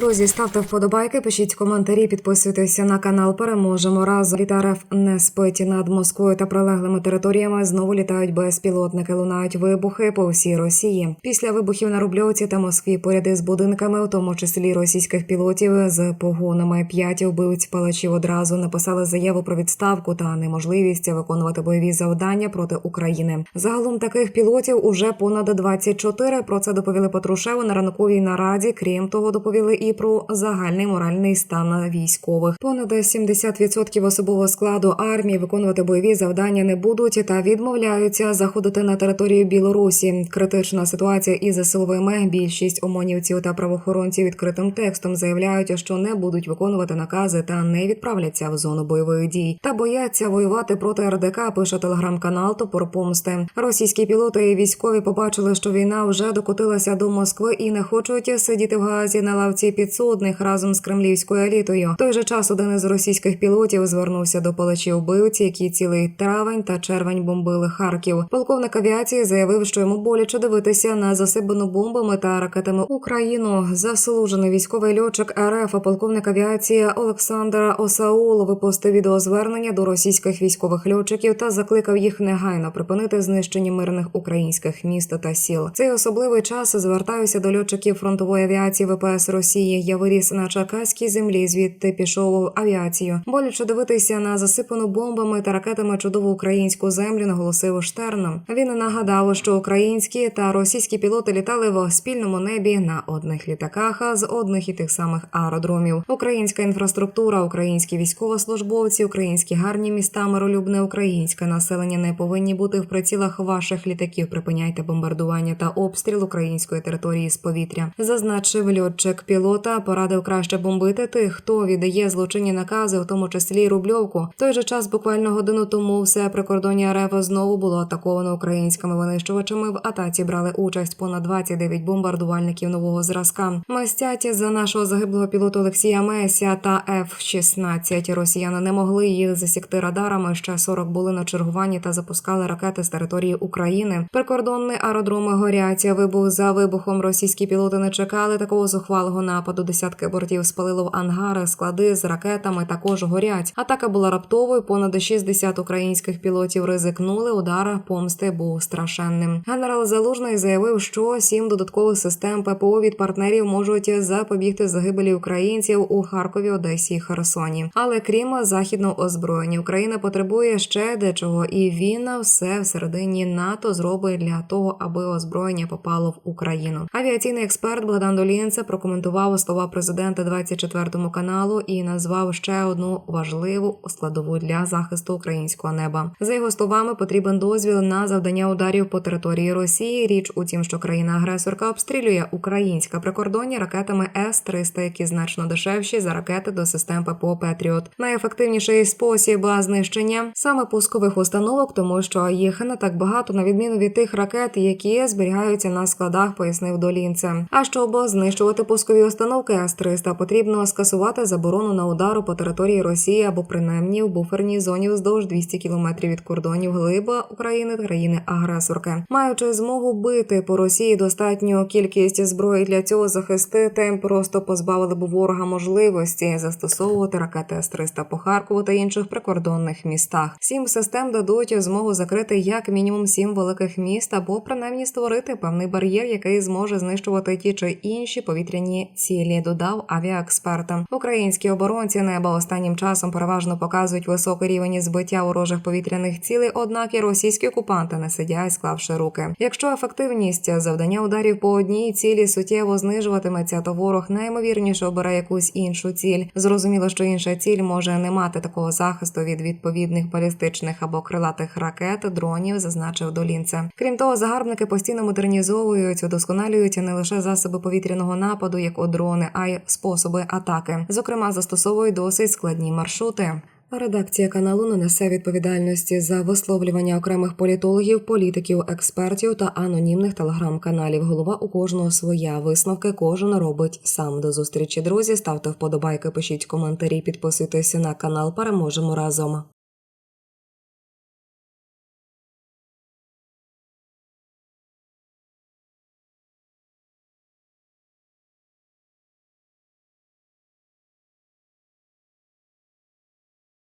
Друзі, ставте вподобайки, пишіть коментарі, підписуйтеся на канал. Переможемо разом. Літа РФ не спить над Москвою та прилеглими територіями. Знову літають безпілотники, лунають вибухи по всій Росії. Після вибухів на Рубльовці та Москві поряд із будинками, у тому числі російських пілотів з погонами. П'ять вбивць палачів одразу написали заяву про відставку та неможливість виконувати бойові завдання проти України. Загалом таких пілотів уже понад 24. Про це доповіли Патрушеву на ранковій нараді. Крім того, доповіли і про загальний моральний стан військових. Понад 70% особового складу армії виконувати бойові завдання не будуть та відмовляються заходити на територію Білорусі. Критична ситуація із силовими. Більшість омонівців та правоохоронців відкритим текстом заявляють, що не будуть виконувати накази та не відправляться в зону бойових дій та бояться воювати проти РДК. Пише телеграм-канал Топор Помсти. Російські пілоти і військові побачили, що війна вже докотилася до Москви і не хочуть сидіти в Газі на лавці підсудних разом з кремлівською елітою. Той же час один із російських пілотів звернувся до палачів вбивці, які цілий травень та червень бомбили Харків. Полковник авіації заявив, що йому боляче дивитися на засипану бомбами та ракетами Україну. Заслужений військовий льотчик РФ, а полковник авіації Олександр Осаул випустив відеозвернення до російських військових льотчиків та закликав їх негайно припинити знищення мирних українських міст та сіл. Цей особливий час звертаюся до льотчиків фронтової авіації ВПС Росії. Я виріс на Черкаській землі, звідти пішов в авіацію. Боляче дивитися на засипану бомбами та ракетами чудову українську землю, наголосив Штерн. Він нагадав, що українські та російські пілоти літали в спільному небі на одних літаках з одних і тих самих аеродромів. Українська інфраструктура, українські військовослужбовці, українські гарні міста, миролюбне українське населення не повинні бути в прицілах ваших літаків. Припиняйте бомбардування та обстріл української території з повітря. Зазначив льотчик пілота, порадив краще бомбити тих, хто віддає злочинні накази, в тому числі рубльовку. В той же час, буквально годину тому, все прикордоння РФ знову було атаковано українськими винищувачами. В атаці брали участь понад 29 бомбардувальників нового зразка. Мастять за нашого загиблого пілота Олексія Меся та F-16. Росіяни не могли їх засікти радарами. Ще 40 були на чергуванні та запускали ракети з території України. Прикордонні аеродроми горять. Вибух за вибухом російські пілоти не чекали такого зухвалого нападу. Десятки бортів спалило в ангари, склади з ракетами також горять. Атака була раптовою. Понад 60 українських пілотів ризикнули. Удар помсти був страшенним. Генерал Залужний заявив, що сім додаткових систем ППО від партнерів можуть запобігти загибелі українців у Харкові, Одесі і Херсоні. Але крім західного озброєння, Україна потребує ще дечого, і він все всередині НАТО зробить для того, аби озброєння попало в Україну. Авіаційний експерт Богдан Долінце прокоментував слова президента 24 каналу і назвав ще одну важливу складову для захисту українського неба. За його словами, потрібен дозвіл на завдання ударів по території Росії. Річ у тім, що країна-агресорка обстрілює українське прикордоння ракетами С-300, які значно дешевші за ракети до систем ППО Петріот. Найефективніший спосіб знищення саме пускових установок, тому що їх не так багато, на відміну від тих ракет, які зберігаються на складах, пояснив Долінце. А щоб знищувати пускові установки С-300, потрібно скасувати заборону на удару по території Росії або принаймні в буферній зоні вздовж 200 кілометрів від кордонів глиба України країни-агресорки, маючи змогу бити по Росії достатню кількість зброї для цього захистити, просто позбавили б ворога можливості застосовувати ракети С-300 по Харкову та інших прикордонних містах. Сім систем дадуть змогу закрити як мінімум сім великих міст, або принаймні створити певний бар'єр, який зможе знищувати ті чи інші повітряні цілі. Додав авіаексперта. Українські оборонці неба останнім часом переважно показують високий рівень збиття ворожих повітряних цілей, однак і російські окупанти не сидять, склавши руки. Якщо ефективність завдання ударів по одній цілі суттєво знижуватиметься, то ворог наймовірніше обере якусь іншу ціль. Зрозуміло, що інша ціль може не мати такого захисту від відповідних балістичних або крилатих ракет, дронів, зазначив Долінце. Крім того, загарбники постійно модернізовують, удосконалюють не лише засоби повітряного нападу, як от дрони, а й способи атаки. Зокрема, застосовують досить складні маршрути. Редакція каналу не несе відповідальності за висловлювання окремих політологів, політиків, експертів та анонімних телеграм-каналів. Голова у кожного своя висновки кожен робить сам. До зустрічі друзі. Ставте вподобайки, пишіть коментарі, підписуйтесь на канал. Переможемо разом.